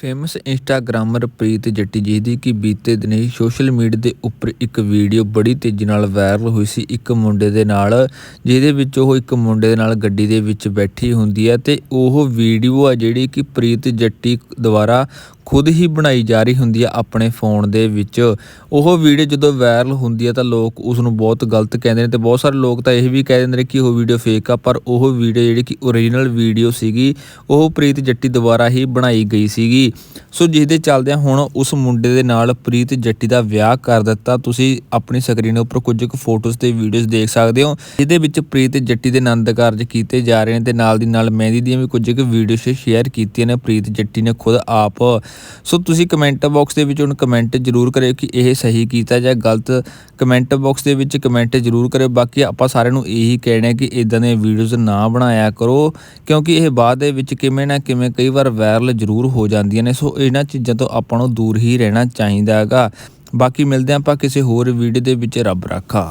Famous ਇੰਸਟਾਗ੍ਰਾਮਰ ਪ੍ਰੀਤ ਜੱਟੀ ਜੀ ਦੀ ਕਿ ਬੀਤੇ ਦਿਨ ਹੀ ਸੋਸ਼ਲ ਮੀਡੀਆ ਦੇ ਉੱਪਰ ਇੱਕ ਵੀਡੀਓ ਬੜੀ ਤੇਜ਼ੀ ਨਾਲ ਵਾਇਰਲ ਹੋਈ ਸੀ। ਇੱਕ ਮੁੰਡੇ ਦੇ ਨਾਲ, ਜਿਹਦੇ ਵਿੱਚ ਉਹ ਇੱਕ ਮੁੰਡੇ ਦੇ ਨਾਲ ਗੱਡੀ ਦੇ ਵਿੱਚ ਬੈਠੀ ਹੁੰਦੀ ਹੈ ਤੇ ਉਹ ਵੀਡੀਓ ਆ ਜਿਹੜੀ ਕਿ ਪ੍ਰੀਤ ਜੱਟੀ ਦੁਆਰਾ ਖੁਦ ਹੀ ਬਣਾਈ ਜਾ ਰਹੀ ਹੁੰਦੀ ਆ ਆਪਣੇ ਫੋਨ ਦੇ ਵਿੱਚ। ਉਹ ਵੀਡੀਓ ਜਦੋਂ ਵਾਇਰਲ ਹੁੰਦੀ ਹੈ ਤਾਂ ਲੋਕ ਉਸ ਨੂੰ ਬਹੁਤ ਗਲਤ ਕਹਿੰਦੇ ਨੇ ਤੇ ਬਹੁਤ ਸਾਰੇ ਲੋਕ ਤਾਂ ਇਹ ਵੀ ਕਹਿ ਦਿੰਦੇ ਨੇ ਕਿ ਉਹ ਵੀਡੀਓ ਫੇਕ ਆ, ਪਰ ਉਹ ਵੀਡੀਓ ਜਿਹੜੀ ਕਿ ਓਰੀਜਨਲ ਵੀਡੀਓ ਸੀਗੀ, ਉਹ ਪ੍ਰੀਤ ਜੱਟੀ ਦੁਆਰਾ ਹੀ ਬਣਾਈ ਗਈ ਸੀਗੀ। ਸੋ ਜਿਸ ਦੇ ਚੱਲਦਿਆਂ ਹੁਣ ਉਸ ਮੁੰਡੇ ਦੇ ਨਾਲ ਪ੍ਰੀਤ ਜੱਟੀ ਦਾ ਵਿਆਹ ਕਰ ਦਿੱਤਾ। ਤੁਸੀਂ ਆਪਣੀ ਸਕਰੀਨ ਉੱਪਰ ਕੁਝ ਕੁ ਫੋਟੋਜ਼ ਤੇ ਵੀਡੀਓਜ਼ ਦੇਖ ਸਕਦੇ ਹੋ। ਜਿਹਦੇ ਵਿੱਚ ਪ੍ਰੀਤ ਜੱਟੀ ਦੇ ਆਨੰਦ ਕਾਰਜ ਕੀਤੇ ਜਾ ਰਹੇ ਨੇ ਤੇ ਨਾਲ ਦੀ ਨਾਲ ਮਹਿੰਦੀ ਦੀਆਂ ਵੀ ਕੁਝ ਕੁ ਵੀਡੀਓਜ਼ ਸ਼ੇਅਰ ਕੀਤੀਆਂ ਨੇ। ਪ੍ਰੀਤ ਜੱਟੀ ਨੇ ਖੁਦ ਆਪ ਸੋ ਤੁਸੀਂ ਕਮੈਂਟ ਬਾਕਸ ਦੇ ਵਿੱਚ ਹੁਣ ਕਮੈਂਟ ਜ਼ਰੂਰ ਕਰਿਓ ਕਿ ਇਹ ਸਹੀ ਕੀਤਾ ਜਾਂ ਗਲਤ। ਕਮੈਂਟ ਬਾਕਸ ਦੇ ਵਿੱਚ ਕਮੈਂਟ ਜ਼ਰੂਰ ਕਰਿਓ। ਬਾਕੀ ਆਪਾਂ ਸਾਰਿਆਂ ਨੂੰ ਇਹੀ ਕਹਿਣਾ ਕਿ ਇਦਾਂ ਦੀਆਂ ਵੀਡੀਓਜ਼ ਨਾ ਬਣਾਇਆ ਕਰੋ, ਕਿਉਂਕਿ ਇਹ ਬਾਅਦ ਦੇ ਵਿੱਚ ਕਿਵੇਂ ਨਾ ਕਿਵੇਂ ਕਈ ਵਾਰ ਵਾਇਰਲ ਜ਼ਰੂਰ ਹੋ ਜਾਂਦੀਆਂ ਨੇ। ਸੋ ਇਹਨਾਂ ਚੀਜ਼ਾਂ ਤੋਂ ਆਪਾਂ ਨੂੰ ਦੂਰ ਹੀ ਰਹਿਣਾ ਚਾਹੀਦਾ ਹੈਗਾ। ਬਾਕੀ ਮਿਲਦੇ ਹਾਂ ਆਪਾਂ ਕਿਸੇ ਹੋਰ ਵੀਡੀਓ ਦੇ ਵਿੱਚ। ਰੱਬ ਰਾਖਾ।